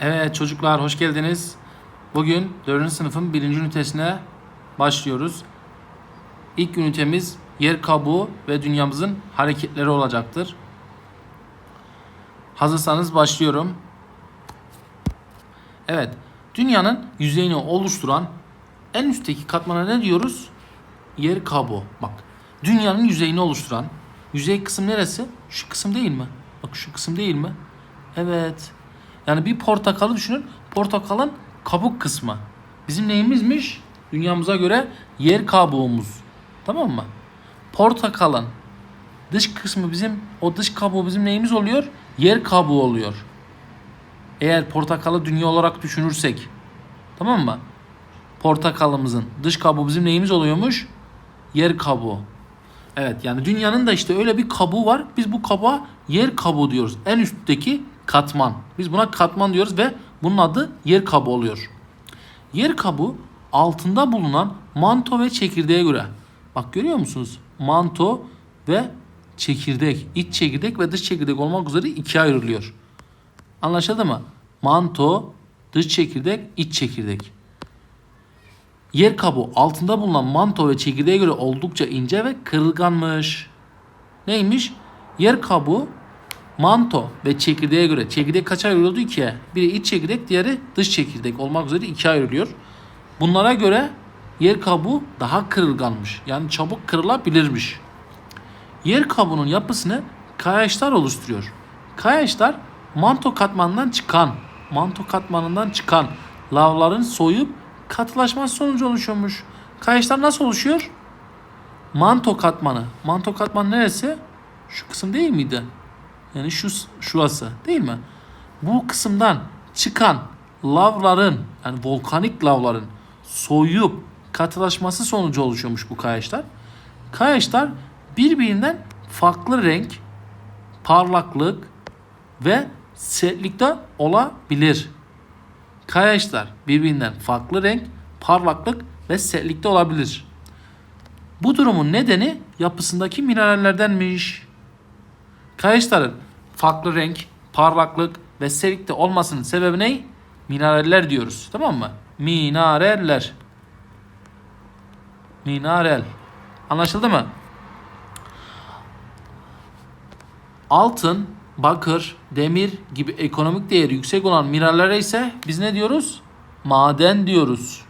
Evet çocuklar hoş geldiniz. Bugün 4. sınıfın 1. ünitesine başlıyoruz. İlk ünitemiz yer kabuğu ve dünyamızın hareketleri olacaktır. Hazırsanız başlıyorum. Evet, dünyanın yüzeyini oluşturan en üstteki katmana ne diyoruz? Yer kabuğu. Bak, dünyanın yüzeyini oluşturan yüzey kısım neresi? Şu kısım değil mi? Bak şu kısım değil mi? Evet. Yani bir portakalı düşünün. Portakalın kabuk kısmı. Bizim neyimizmiş? Dünyamıza göre yer kabuğumuz. Tamam mı? Portakalın dış kısmı bizim o dış kabuğu bizim neyimiz oluyor? Yer kabuğu oluyor. Eğer portakalı dünya olarak düşünürsek. Tamam mı? Portakalımızın dış kabuğu bizim neyimiz oluyormuş? Yer kabuğu. Evet yani dünyanın da işte öyle bir kabuğu var. Biz bu kabuğa yer kabuğu diyoruz. En üstteki katman. Biz buna katman diyoruz ve bunun adı yer kabuğu oluyor. Yer kabuğu altında bulunan manto ve çekirdeğe göre. Bak görüyor musunuz? Manto ve çekirdek. iç çekirdek ve dış çekirdek olmak üzere ikiye ayrılıyor. Anlaşıldı mı? Manto, dış çekirdek, iç çekirdek. Yer kabuğu altında bulunan manto ve çekirdeğe göre oldukça ince ve kırılganmış. Neymiş? Yer kabuğu manto ve çekirdeğe göre çekirdek kaça ayrılıyordu? İkiye. Biri iç çekirdek, diğeri dış çekirdek olmak üzere ikiye ayrılıyor. Bunlara göre yer kabuğu daha kırılganmış. Yani çabuk kırılabilirmiş. Yer kabuğunun yapısını kayaçlar oluşturuyor. Kayaçlar manto katmanından çıkan, manto katmanından çıkan lavların soyup katılaşması sonucu oluşuyormuş. Kayaçlar nasıl oluşuyor? Manto katmanı. Manto katmanı neresi? Şu kısım değil miydi? Yani şu şurası değil mi? Bu kısımdan çıkan lavların yani volkanik lavların soyup katılaşması sonucu oluşuyormuş bu kayaçlar. Kayaçlar birbirinden farklı renk, parlaklık ve sertlikte olabilir. Kayaçlar birbirinden farklı renk, parlaklık ve sertlikte olabilir. Bu durumun nedeni yapısındaki minerallerdenmiş. Kayaçların farklı renk, parlaklık ve sertlikte olmasının sebebi ne? Mineraller diyoruz. Tamam mı? Mineraller. Mineral. Anlaşıldı mı? Altın, bakır, demir gibi ekonomik değeri yüksek olan minerallere ise biz ne diyoruz? Maden diyoruz.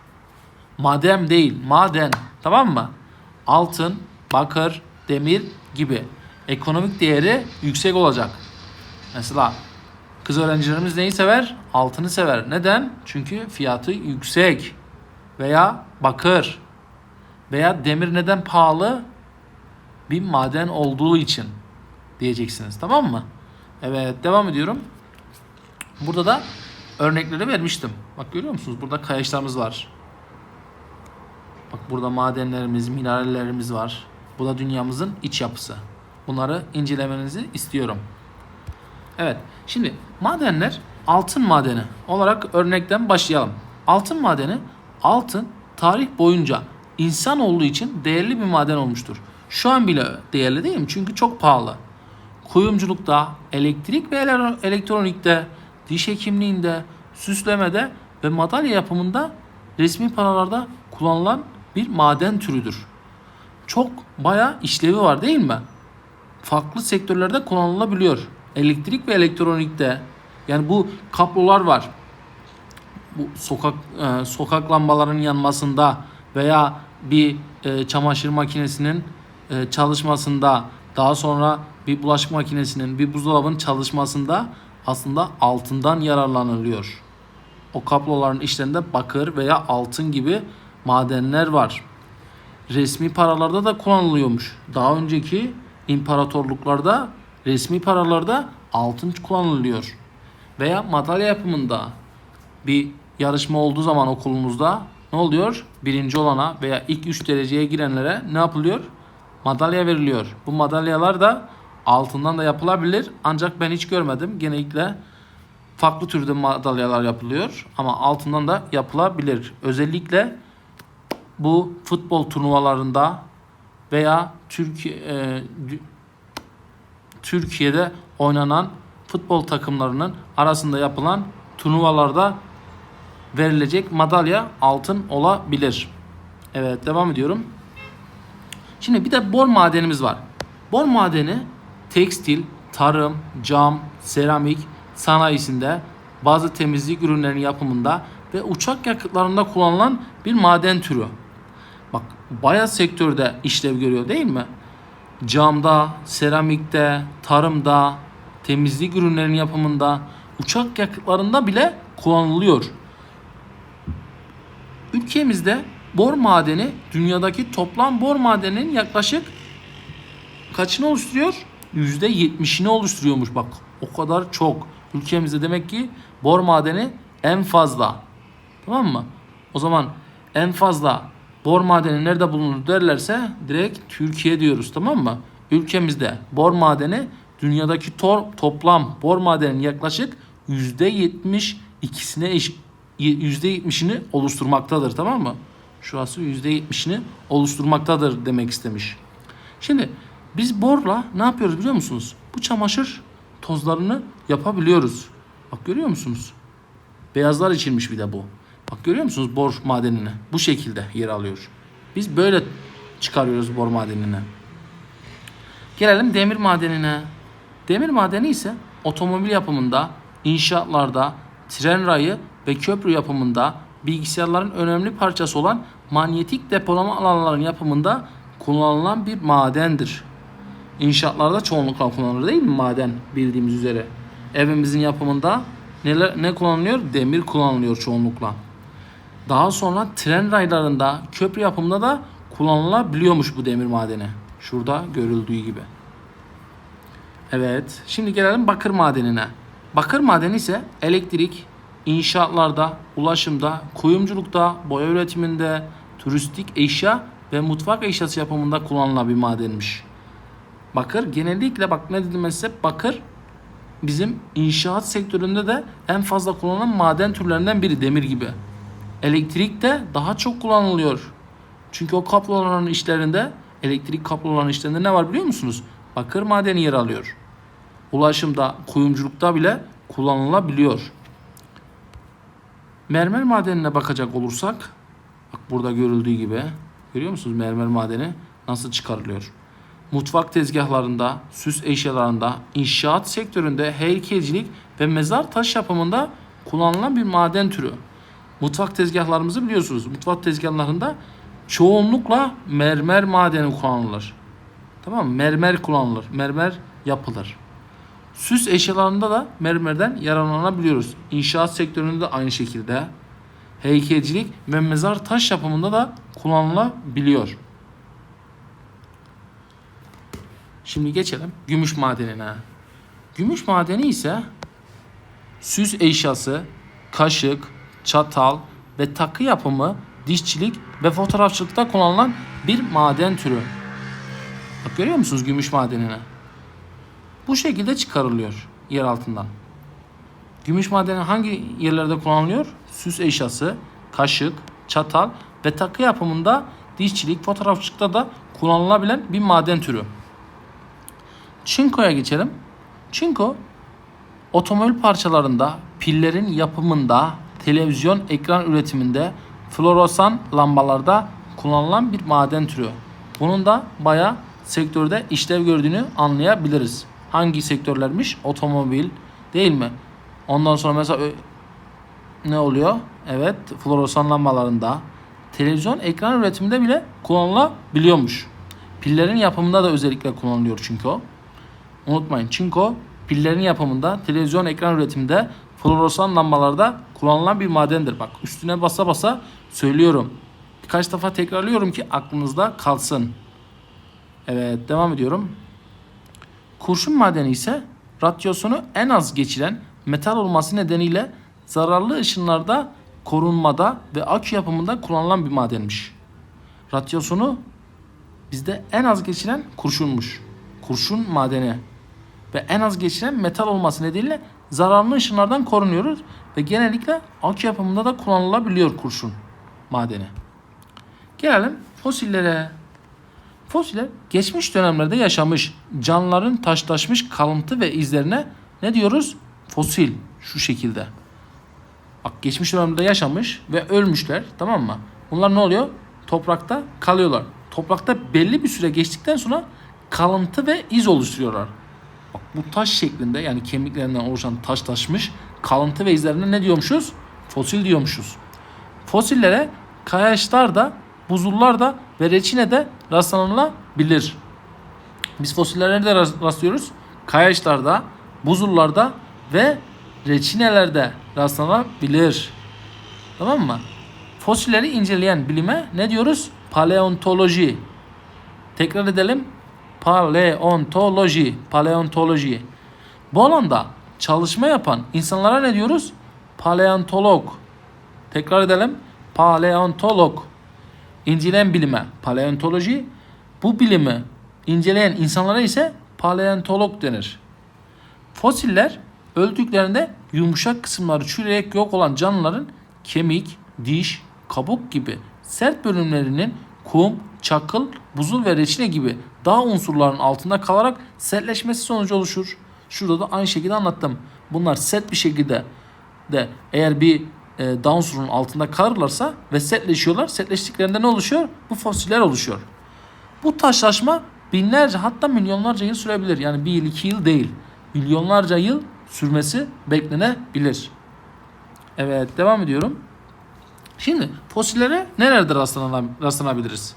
Madem değil, maden. Tamam mı? Altın, bakır, demir gibi ekonomik değeri yüksek olacak. Mesela kız öğrencilerimiz neyi sever? Altını sever. Neden? Çünkü fiyatı yüksek. Veya bakır. Veya demir neden pahalı? Bir maden olduğu için diyeceksiniz. Tamam mı? Evet devam ediyorum. Burada da örnekleri vermiştim. Bak görüyor musunuz? Burada kayaçlarımız var. Bak burada madenlerimiz, minerallerimiz var. Bu da dünyamızın iç yapısı. Bunları incelemenizi istiyorum. Evet. Şimdi madenler altın madeni olarak örnekten başlayalım. Altın madeni altın tarih boyunca insan olduğu için değerli bir maden olmuştur. Şu an bile değerli değil mi? Çünkü çok pahalı. Kuyumculukta, elektrik ve ele- elektronikte, diş hekimliğinde, süslemede ve madalya yapımında resmi paralarda kullanılan bir maden türüdür. Çok bayağı işlevi var değil mi? Farklı sektörlerde kullanılabiliyor. Elektrik ve elektronikte yani bu kablolar var. Bu sokak e, sokak lambalarının yanmasında veya bir e, çamaşır makinesinin e, çalışmasında daha sonra bir bulaşık makinesinin bir buzdolabının çalışmasında aslında altından yararlanılıyor. O kabloların içlerinde bakır veya altın gibi madenler var. Resmi paralarda da kullanılıyormuş. Daha önceki imparatorluklarda resmi paralarda altın kullanılıyor. Veya madalya yapımında bir yarışma olduğu zaman okulumuzda ne oluyor? Birinci olana veya ilk üç dereceye girenlere ne yapılıyor? Madalya veriliyor. Bu madalyalar da altından da yapılabilir. Ancak ben hiç görmedim. Genellikle farklı türde madalyalar yapılıyor. Ama altından da yapılabilir. Özellikle bu futbol turnuvalarında veya Türkiye e, Türkiye'de oynanan futbol takımlarının arasında yapılan turnuvalarda verilecek madalya altın olabilir. Evet devam ediyorum. Şimdi bir de bor madenimiz var. Bor madeni tekstil, tarım, cam, seramik sanayisinde bazı temizlik ürünlerinin yapımında ve uçak yakıtlarında kullanılan bir maden türü. Bayağı sektörde işlev görüyor değil mi? Camda, seramikte, tarımda, temizlik ürünlerinin yapımında, uçak yakıtlarında bile kullanılıyor. Ülkemizde bor madeni dünyadaki toplam bor madeninin yaklaşık kaçını oluşturuyor? %70'ini oluşturuyormuş bak. O kadar çok. Ülkemizde demek ki bor madeni en fazla. Tamam mı? O zaman en fazla bor madeni nerede bulunur derlerse direkt Türkiye diyoruz tamam mı? Ülkemizde bor madeni dünyadaki to- toplam bor madeninin yaklaşık %72'sine eş- %70'ini oluşturmaktadır tamam mı? Şurası %70'ini oluşturmaktadır demek istemiş. Şimdi biz borla ne yapıyoruz biliyor musunuz? Bu çamaşır tozlarını yapabiliyoruz. Bak görüyor musunuz? Beyazlar içilmiş bir de bu. Bak görüyor musunuz bor madenini? Bu şekilde yer alıyor. Biz böyle çıkarıyoruz bor madenini. Gelelim demir madenine. Demir madeni ise otomobil yapımında, inşaatlarda, tren rayı ve köprü yapımında, bilgisayarların önemli parçası olan manyetik depolama alanlarının yapımında kullanılan bir madendir. İnşaatlarda çoğunlukla kullanılır değil mi maden bildiğimiz üzere. Evimizin yapımında neler, ne kullanılıyor? Demir kullanılıyor çoğunlukla. Daha sonra tren raylarında, köprü yapımında da kullanılabiliyormuş bu demir madeni. Şurada görüldüğü gibi. Evet, şimdi gelelim bakır madenine. Bakır madeni ise elektrik, inşaatlarda, ulaşımda, kuyumculukta, boya üretiminde, turistik eşya ve mutfak eşyası yapımında kullanılan bir madenmiş. Bakır genellikle bak ne dedim size bakır bizim inşaat sektöründe de en fazla kullanılan maden türlerinden biri demir gibi. Elektrik de daha çok kullanılıyor. Çünkü o kabloların işlerinde elektrik kabloların işlerinde ne var biliyor musunuz? Bakır madeni yer alıyor. Ulaşımda, kuyumculukta bile kullanılabiliyor. Mermer madenine bakacak olursak bak burada görüldüğü gibi görüyor musunuz mermer madeni nasıl çıkarılıyor? Mutfak tezgahlarında, süs eşyalarında, inşaat sektöründe, heykelcilik ve mezar taş yapımında kullanılan bir maden türü. Mutfak tezgahlarımızı biliyorsunuz. Mutfak tezgahlarında çoğunlukla mermer madeni kullanılır. Tamam mı? Mermer kullanılır. Mermer yapılır. Süs eşyalarında da mermerden yararlanabiliyoruz. İnşaat sektöründe de aynı şekilde. Heykelcilik ve mezar taş yapımında da kullanılabiliyor. Şimdi geçelim gümüş madenine. Gümüş madeni ise süs eşyası, kaşık, çatal ve takı yapımı, dişçilik ve fotoğrafçılıkta kullanılan bir maden türü. Bak görüyor musunuz gümüş madenini? Bu şekilde çıkarılıyor yer altından. Gümüş madeni hangi yerlerde kullanılıyor? Süs eşyası, kaşık, çatal ve takı yapımında dişçilik, fotoğrafçılıkta da kullanılabilen bir maden türü. Çinko'ya geçelim. Çinko otomobil parçalarında, pillerin yapımında, televizyon ekran üretiminde, floresan lambalarda kullanılan bir maden türü. Bunun da bayağı sektörde işlev gördüğünü anlayabiliriz. Hangi sektörlermiş? Otomobil değil mi? Ondan sonra mesela ne oluyor? Evet, floresan lambalarında, televizyon ekran üretiminde bile kullanılabiliyormuş. Pillerin yapımında da özellikle kullanılıyor çünkü o. Unutmayın çinko pillerin yapımında, televizyon ekran üretiminde, floresan lambalarda kullanılan bir madendir. Bak üstüne basa basa söylüyorum. Birkaç defa tekrarlıyorum ki aklınızda kalsın. Evet devam ediyorum. Kurşun madeni ise radyasyonu en az geçiren metal olması nedeniyle zararlı ışınlarda korunmada ve akü yapımında kullanılan bir madenmiş. Radyasyonu bizde en az geçiren kurşunmuş. Kurşun madeni ve en az geçiren metal olması nedeniyle zararlı ışınlardan korunuyoruz ve genellikle akü yapımında da kullanılabiliyor kurşun madeni. Gelelim fosillere. Fosiller geçmiş dönemlerde yaşamış canlıların taşlaşmış kalıntı ve izlerine ne diyoruz? Fosil şu şekilde. Bak geçmiş dönemde yaşamış ve ölmüşler tamam mı? Bunlar ne oluyor? Toprakta kalıyorlar. Toprakta belli bir süre geçtikten sonra kalıntı ve iz oluşturuyorlar. Bu taş şeklinde yani kemiklerinden oluşan taş taşmış kalıntı ve izlerine ne diyormuşuz? Fosil diyormuşuz. Fosillere kayaçlarda, buzullarda ve reçinede rastlanılabilir. Biz fosillere rast- rastlıyoruz? Kayaçlarda, buzullarda ve reçinelerde rastlanabilir. Tamam mı? Fosilleri inceleyen bilime ne diyoruz? Paleontoloji. Tekrar edelim. Paleontoloji. Paleontoloji. Bu alanda çalışma yapan insanlara ne diyoruz? Paleontolog. Tekrar edelim. Paleontolog. İnceleyen bilime paleontoloji. Bu bilimi inceleyen insanlara ise paleontolog denir. Fosiller öldüklerinde yumuşak kısımları çürüyerek yok olan canlıların kemik, diş, kabuk gibi sert bölümlerinin kum, çakıl, buzul ve reçine gibi dağ unsurlarının altında kalarak sertleşmesi sonucu oluşur. Şurada da aynı şekilde anlattım. Bunlar sert bir şekilde de eğer bir e, dağ unsurunun altında kalırlarsa ve sertleşiyorlar. Sertleştiklerinde ne oluşuyor? Bu fosiller oluşuyor. Bu taşlaşma binlerce hatta milyonlarca yıl sürebilir. Yani bir yıl iki yıl değil. Milyonlarca yıl sürmesi beklenebilir. Evet devam ediyorum. Şimdi fosillere rastlanab- rastlanabiliriz?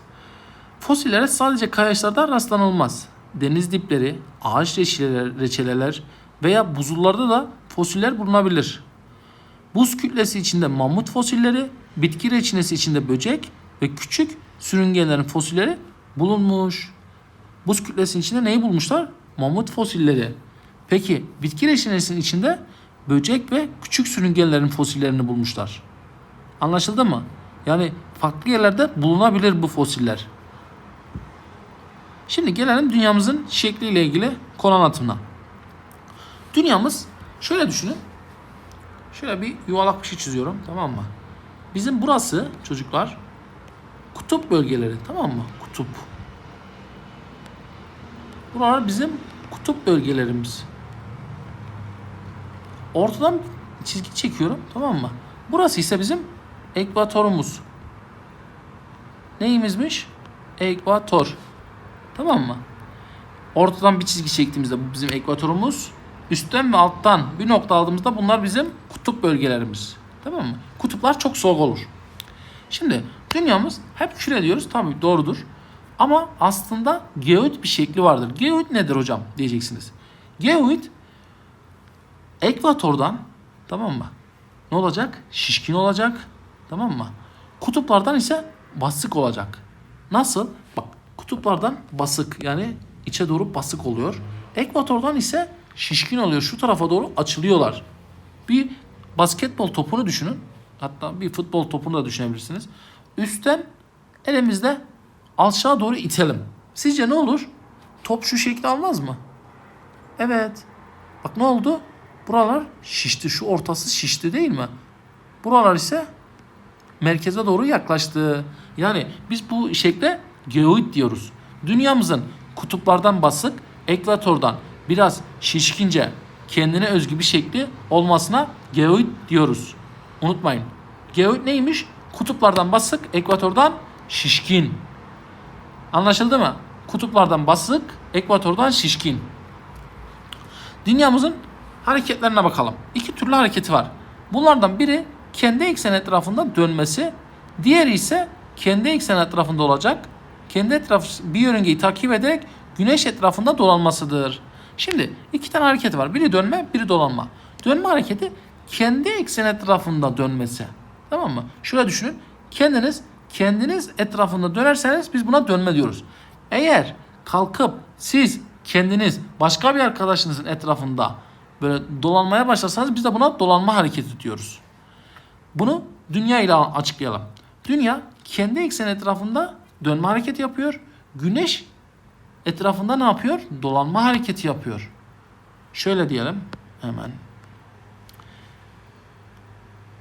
Fosillere sadece kayaçlarda rastlanılmaz. Deniz dipleri, ağaç reçeleler veya buzullarda da fosiller bulunabilir. Buz kütlesi içinde mamut fosilleri, bitki reçinesi içinde böcek ve küçük sürüngelerin fosilleri bulunmuş. Buz kütlesinin içinde neyi bulmuşlar? Mamut fosilleri. Peki bitki reçinesinin içinde böcek ve küçük sürüngelerin fosillerini bulmuşlar. Anlaşıldı mı? Yani farklı yerlerde bulunabilir bu fosiller. Şimdi gelelim dünyamızın şekliyle ilgili konu anlatımına. Dünyamız şöyle düşünün. Şöyle bir yuvarlak bir şey çiziyorum tamam mı? Bizim burası çocuklar kutup bölgeleri tamam mı? Kutup. Buralar bizim kutup bölgelerimiz. Ortadan çizgi çekiyorum tamam mı? Burası ise bizim ekvatorumuz. Neyimizmiş? Ekvator. Tamam mı? Ortadan bir çizgi çektiğimizde bu bizim ekvatorumuz. Üstten ve alttan bir nokta aldığımızda bunlar bizim kutup bölgelerimiz. Tamam mı? Kutuplar çok soğuk olur. Şimdi dünyamız hep küre diyoruz. Tabii doğrudur. Ama aslında geoid bir şekli vardır. Geoid nedir hocam diyeceksiniz. Geoid ekvatordan tamam mı? Ne olacak? Şişkin olacak. Tamam mı? Kutuplardan ise basık olacak. Nasıl? Bak kutuplardan basık yani içe doğru basık oluyor. Ekvatordan ise şişkin oluyor. Şu tarafa doğru açılıyorlar. Bir basketbol topunu düşünün. Hatta bir futbol topunu da düşünebilirsiniz. Üstten elimizde aşağı doğru itelim. Sizce ne olur? Top şu şekli almaz mı? Evet. Bak ne oldu? Buralar şişti. Şu ortası şişti değil mi? Buralar ise merkeze doğru yaklaştı. Yani biz bu şekle geoid diyoruz. Dünyamızın kutuplardan basık, ekvatordan biraz şişkince kendine özgü bir şekli olmasına geoid diyoruz. Unutmayın. Geoid neymiş? Kutuplardan basık, ekvatordan şişkin. Anlaşıldı mı? Kutuplardan basık, ekvatordan şişkin. Dünyamızın hareketlerine bakalım. İki türlü hareketi var. Bunlardan biri kendi eksen etrafında dönmesi, diğeri ise kendi eksen etrafında olacak. Kendi etrafı bir yörüngeyi takip ederek güneş etrafında dolanmasıdır. Şimdi iki tane hareket var. Biri dönme, biri dolanma. Dönme hareketi kendi eksen etrafında dönmesi. Tamam mı? Şöyle düşünün. Kendiniz kendiniz etrafında dönerseniz biz buna dönme diyoruz. Eğer kalkıp siz kendiniz başka bir arkadaşınızın etrafında böyle dolanmaya başlarsanız biz de buna dolanma hareketi diyoruz. Bunu dünya ile açıklayalım. Dünya kendi ekseni etrafında dönme hareketi yapıyor. Güneş etrafında ne yapıyor? Dolanma hareketi yapıyor. Şöyle diyelim hemen.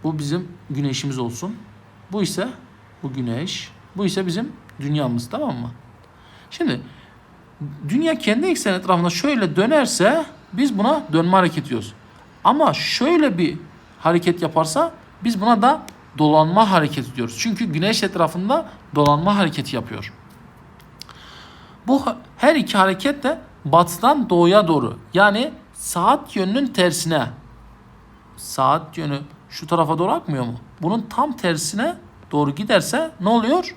Bu bizim güneşimiz olsun. Bu ise bu güneş. Bu ise bizim dünyamız tamam mı? Şimdi dünya kendi ekseni etrafında şöyle dönerse biz buna dönme hareketi diyoruz. Ama şöyle bir hareket yaparsa Biz buna da dolanma hareketi diyoruz. Çünkü güneş etrafında dolanma hareketi yapıyor. Bu her iki hareket de batıdan doğuya doğru. Yani saat yönünün tersine. Saat yönü şu tarafa doğru akmıyor mu? Bunun tam tersine doğru giderse ne oluyor?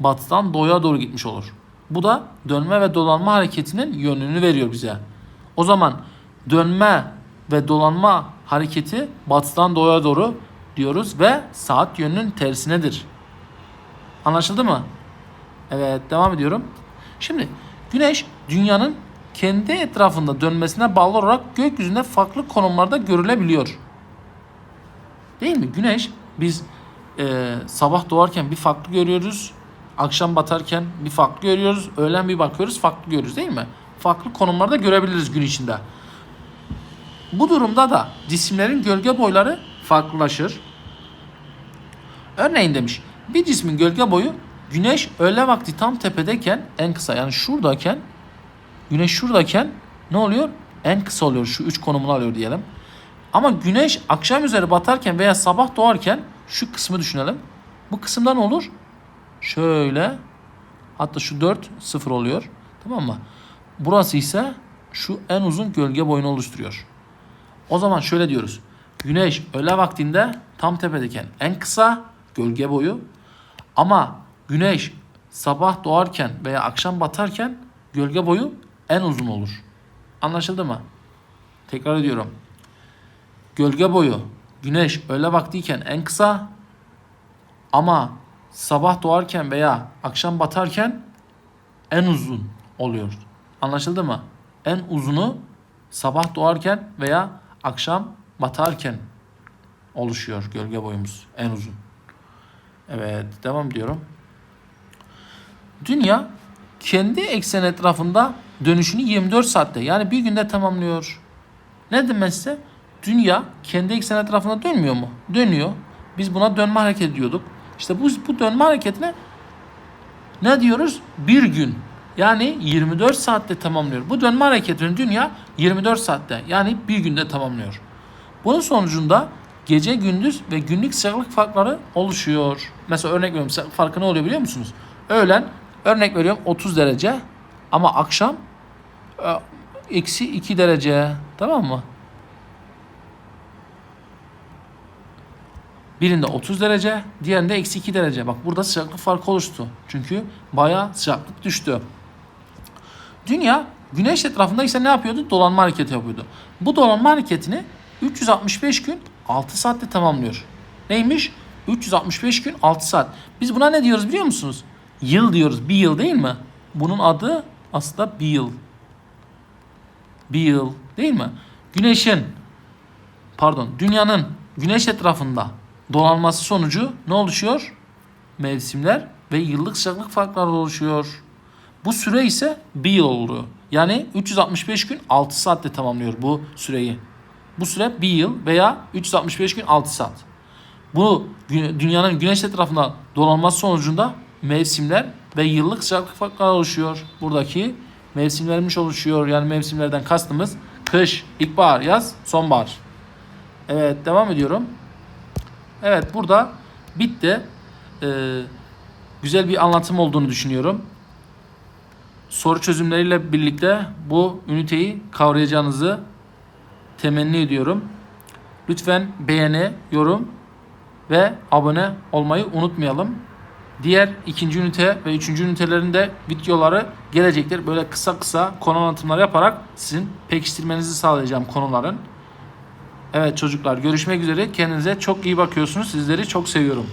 Batıdan doğuya doğru gitmiş olur. Bu da dönme ve dolanma hareketinin yönünü veriyor bize. O zaman dönme ve dolanma hareketi batıdan doğuya doğru diyoruz ve saat yönünün tersinedir. Anlaşıldı mı? Evet devam ediyorum. Şimdi güneş dünyanın kendi etrafında dönmesine bağlı olarak gökyüzünde farklı konumlarda görülebiliyor. Değil mi? Güneş biz e, sabah doğarken bir farklı görüyoruz. Akşam batarken bir farklı görüyoruz. Öğlen bir bakıyoruz farklı görüyoruz değil mi? Farklı konumlarda görebiliriz gün içinde. Bu durumda da cisimlerin gölge boyları farklılaşır. Örneğin demiş bir cismin gölge boyu güneş öğle vakti tam tepedeyken en kısa yani şuradayken güneş şuradayken ne oluyor? En kısa oluyor şu üç konumunu alıyor diyelim. Ama güneş akşam üzeri batarken veya sabah doğarken şu kısmı düşünelim. Bu kısımda ne olur? Şöyle hatta şu 4 sıfır oluyor. Tamam mı? Burası ise şu en uzun gölge boyunu oluşturuyor. O zaman şöyle diyoruz. Güneş öğle vaktinde tam tepedeyken en kısa gölge boyu ama güneş sabah doğarken veya akşam batarken gölge boyu en uzun olur. Anlaşıldı mı? Tekrar ediyorum. Gölge boyu güneş öğle vaktiyken en kısa ama sabah doğarken veya akşam batarken en uzun oluyor. Anlaşıldı mı? En uzunu sabah doğarken veya akşam batarken oluşuyor gölge boyumuz en uzun. Evet devam ediyorum. Dünya kendi eksen etrafında dönüşünü 24 saatte yani bir günde tamamlıyor. Ne demezse dünya kendi eksen etrafında dönmüyor mu? Dönüyor. Biz buna dönme hareketi diyorduk. İşte bu, bu dönme hareketine ne diyoruz? Bir gün. Yani 24 saatte tamamlıyor. Bu dönme hareketini dünya 24 saatte yani bir günde tamamlıyor. Bunun sonucunda gece gündüz ve günlük sıcaklık farkları oluşuyor. Mesela örnek veriyorum farkı ne oluyor biliyor musunuz? Öğlen örnek veriyorum 30 derece ama akşam e, eksi 2 derece tamam mı? Birinde 30 derece, diğerinde eksi 2 derece. Bak burada sıcaklık farkı oluştu. Çünkü bayağı sıcaklık düştü. Dünya güneş etrafında ise ne yapıyordu? Dolanma hareketi yapıyordu. Bu dolanma hareketini 365 gün 6 saatte tamamlıyor. Neymiş? 365 gün 6 saat. Biz buna ne diyoruz biliyor musunuz? Yıl diyoruz. Bir yıl değil mi? Bunun adı aslında bir yıl. Bir yıl değil mi? Güneşin pardon dünyanın güneş etrafında dolanması sonucu ne oluşuyor? Mevsimler ve yıllık sıcaklık farkları oluşuyor. Bu süre ise bir yıl oluyor. Yani 365 gün 6 saatte tamamlıyor bu süreyi. Bu süre bir yıl veya 365 gün 6 saat. Bu dünyanın güneş etrafında dolanması sonucunda mevsimler ve yıllık sıcaklık farkları oluşuyor. Buradaki mevsimlermiş oluşuyor. Yani mevsimlerden kastımız kış, ilkbahar, yaz, sonbahar. Evet devam ediyorum. Evet burada bitti. Ee, güzel bir anlatım olduğunu düşünüyorum. Soru çözümleriyle birlikte bu üniteyi kavrayacağınızı temenni ediyorum. Lütfen beğeni, yorum ve abone olmayı unutmayalım. Diğer ikinci ünite ve üçüncü ünitelerin de videoları gelecektir. Böyle kısa kısa konu anlatımları yaparak sizin pekiştirmenizi sağlayacağım konuların. Evet çocuklar görüşmek üzere. Kendinize çok iyi bakıyorsunuz. Sizleri çok seviyorum.